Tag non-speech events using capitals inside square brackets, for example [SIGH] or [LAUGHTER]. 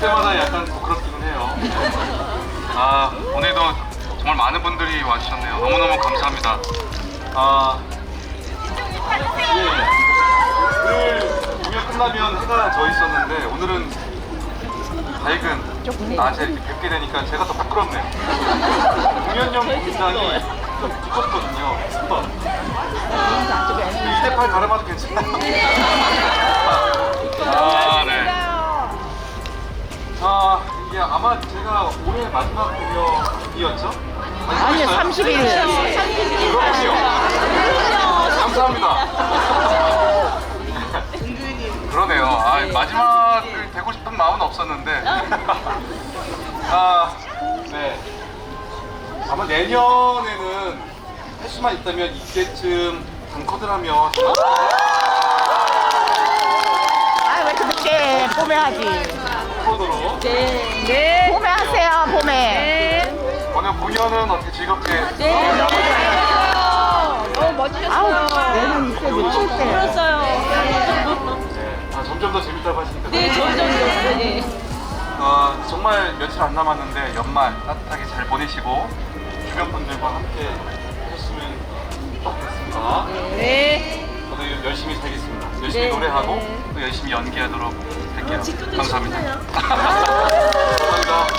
때마다 약간 부끄럽기는 해요. 아, 오늘도 정말 많은 분들이 와주셨네요. 너무너무 감사합니다. 아, 예. 오늘 공연 끝나면 해가 져 있었는데, 오늘은 밝은 낮에 이렇게 뵙게 되니까 제가 더 부끄럽네요. 공연용 공장이 좀 두껍거든요. 10번. 1대8 갈아봐도 괜찮나요? 마지막 공연이었죠? 아니요, 30일. 그렇군요. 감사합니다. 그러네요. 아, 마지막을 되고 싶은 마음은 없었는데. [LAUGHS] 아, 네. 아마 내년에는 할 수만 있다면 이때쯤 단커들 하면 아, 왜 이렇게 늦게 봄에 하지? 코드로 네. 공연은 어떻게 즐겁게 네. 너무 아우, 멋지셨어요. 내년 있어도 칠 때. 그랬어요. 네. 아, 점점 더 재밌다고 하시니까 네, 점점 더. 네. 어, 정말 며칠 안 남았는데 연말 따뜻하게 잘 보내시고 주변 분들과 함께 하셨으면 좋겠습니다. 네. 저도 열심히 살겠습니다. 열심히 네. 노래하고 또 열심히 연기하도록 할게요. 직급도 감사합니다. [LAUGHS] 감사합니다. 네.